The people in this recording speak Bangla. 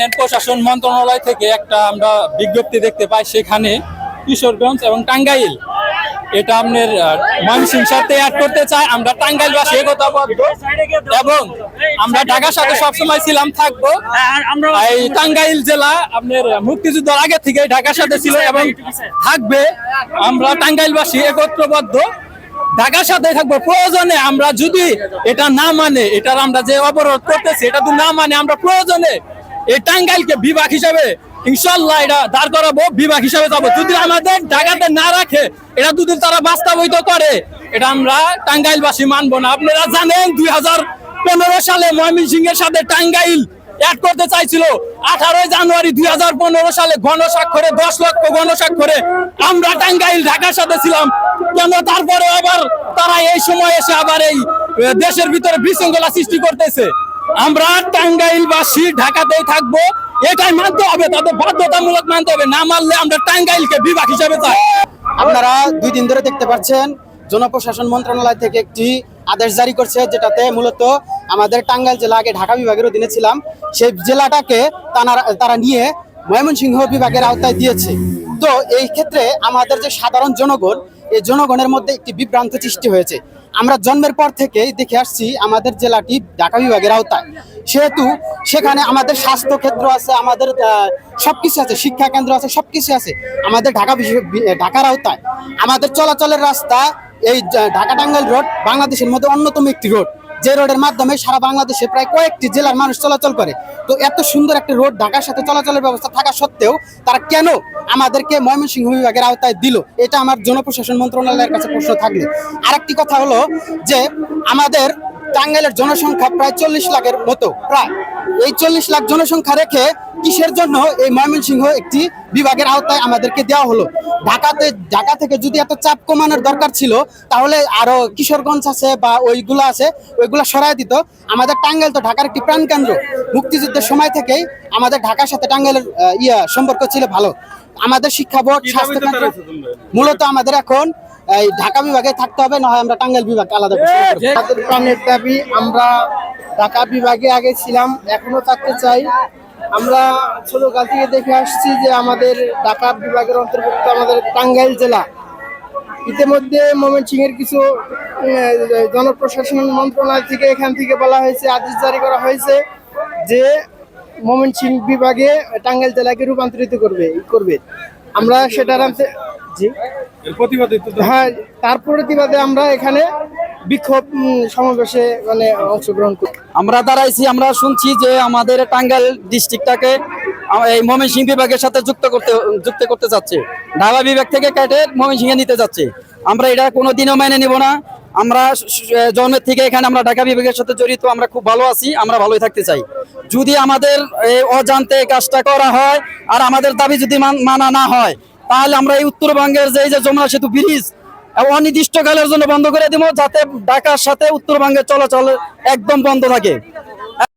জানেন, প্রশাসন মন্ত্রণালয় থেকে একটা আমরা বিজ্ঞপ্তি দেখতে পাই সেখানে কিশোরগঞ্জ এবং টাঙ্গাইল। এটা আপনার ময়মনসিংহ সাথে অ্যাড করতে চাই আমরা টাঙ্গাইল বাসী একতাবদ্ধ এবং আমরা ঢাকার সাথে সবসময় ছিলাম, থাকব। এই টাঙ্গাইল জেলা আপনার মুক্তিযুদ্ধের আগে থেকে ঢাকার সাথে ছিল এবং থাকবে। আমরা টাঙ্গাইলবাসী একত্রবদ্ধ। ঢাকার সাথে থাকব। প্রয়োজনে আমরা যদি এটা না মানে এটার আমরা যে অবরোধ করতেছি, এটা যদি না মানে আমরা প্রয়োজনে এই টাঙ্গাইলকে বিভাগ হিসাবে ইনশাল্লাহ এটা দাঁড় করাবো, বিভাগ হিসাবে যাব। যদি আমাদের ঢাকাতে না রাখে, এটা যদি তারা বাস্তবায়িত করে। এটা আমরা টাঙ্গাইলবাসী মানবো না। আপনারা জানেন, দুই হাজার পনেরো সালে ময়মনসিংহ এর সাথে টাঙ্গাইল অ্যাড করতে চাইছিল। আঠারোই জানুয়ারি দুই হাজার পনেরো সালে গণস্বাক্ষরে, দশ লক্ষ গণস্বাক্ষরে আমরা টাঙ্গাইল, ঢাকার সাথে ছিলাম। কেন তারপরে আবার তারা এই সময় এসে আবার এই দেশের ভিতরে বিশৃঙ্খলা সৃষ্টি করতেছে? আমরা টাঙ্গাইলবাসী ঢাকাতেই থাকব। এটাই মানতে হবে, তাদের বাধ্যতামূলক মানতে হবে। না মানলে আমরা টাঙ্গাইলকে বিভাগ হিসাবে চাই। আপনারা দুই দিন ধরে দেখতে পাচ্ছেন, জনপ্রশাসন মন্ত্রণালয় থেকে একটি আদেশ জারি করছে, যেটাতে মূলত আমাদের টাঙ্গাইল জেলা আগে ঢাকা বিভাগের অধীনে ছিলাম। সেই জেলাটাকে তারা তারা নিয়ে ময়মনসিংহ বিভাগের আওতায় দিয়েছে। তো এই ক্ষেত্রে আমাদের যে সাধারণ জনগণ, এই জনগণের মধ্যে একটি বিভ্রান্ত সৃষ্টি হয়েছে। আমরা জন্মের পর থেকেই দেখে আসছি আমাদের জেলাটি ঢাকা বিভাগের আওতায়। সেহেতু সেখানে আমাদের স্বাস্থ্য ক্ষেত্র আছে, আমাদের সব কিছু আছে শিক্ষা কেন্দ্র আছে সব কিছু আছে আমাদের ঢাকা ঢাকার আওতায়। আমাদের চলাচলের রাস্তা এই ঢাকা টাঙ্গাইল রোড বাংলাদেশের মধ্যে অন্যতম একটি রোড। যে রোডের মাধ্যমে সারা বাংলাদেশে প্রায় কয়েকটি জেলার মানুষ চলাচল করে। তো এত সুন্দর একটি রোড ঢাকার সাথে চলাচলের ব্যবস্থা থাকা সত্ত্বেও তারা কেন আমাদেরকে ময়মনসিংহ বিভাগের আওতায় দিল? এটা আমার জনপ্রশাসন মন্ত্রণালয়ের কাছে প্রশ্ন থাকলে। আরেকটি কথা হলো যে, আমাদের টাঙ্গাইলের জনসংখ্যা প্রায় চল্লিশ লাখের মতো, প্রায়। এই চল্লিশ লাখ জনসংখ্যা রেখে কিসের জন্য এই ময়মনসিংহ একটি বিভাগের আওতায় আমাদেরকে দেওয়া হলো? ঢাকাতে ঢাকা থেকে যদি এত চাপ কমানোর দরকার ছিল তাহলে আরও কিশোরগঞ্জ আছে বা ওইগুলো আছে ওইগুলো সরাই দিত। আমাদের টাঙ্গাইল তো ঢাকার একটি প্রাণকেন্দ্র। মুক্তিযুদ্ধের সময় থেকেই আমাদের ঢাকার সাথে টাঙ্গাইলের ইয়া সম্পর্ক ছিল ভালো। আমাদের শিক্ষা বোর্ড স্বাস্থ্য কেন্দ্র মূলত আমাদের এখন এই ঢাকা বিভাগে থাকতে হবে না হয় আমরা টাঙ্গাইল বিভাগ আলাদা প্রাণের দাবি আমরা ঢাকা বিভাগে আগে ছিলাম এখনও থাকতে চাই। আমরা ছোটকাল থেকে দেখে আসছি যে আমাদের ঢাকা বিভাগের অন্তর্ভুক্ত আমাদের টাঙ্গাইল জেলা। ইতিমধ্যে ময়মনসিংহের কিছু জনপ্রশাসন মন্ত্রণালয় থেকে এখান থেকে বলা হয়েছে আদেশ জারি করা হয়েছে যে ময়মনসিংহ বিভাগে টাঙ্গাইল জেলাকে রূপান্তরিত করবে করবে। আমরা সেটার জি। হ্যাঁ তার প্রতিবাদে আমরা এখানে বিক্ষোভ সমাবেশে মানে অংশগ্রহণ করি। আমরা দাঁড়াইছি, আমরা শুনছি যে আমাদের টাঙ্গাইল ডিস্ট্রিক্টটাকে এই ময়মনসিংহ বিভাগের সাথে যুক্ত করতে যুক্ত করতে যাচ্ছে। ঢাকা বিভাগ থেকে কেটে ময়মনসিংহে নিতে যাচ্ছে। আমরা এটা কোনো দিনও মেনে নিব না। আমরা জন্মের থেকে এখানে আমরা ঢাকা বিভাগের সাথে জড়িত, আমরা খুব ভালো আছি, আমরা ভালোই থাকতে চাই। যদি আমাদের অজান্তে কাজটা করা হয়, আর আমাদের দাবি যদি মান- না হয়, তাহলে আমরা এই উত্তরবঙ্গের যে যে যমুনা সেতু ব্রিজ অনির্দিষ্টকালের জন্য বন্ধ করে দিব যাতে ঢাকার সাথে উত্তরবঙ্গের চলাচল একদম বন্ধ থাকে।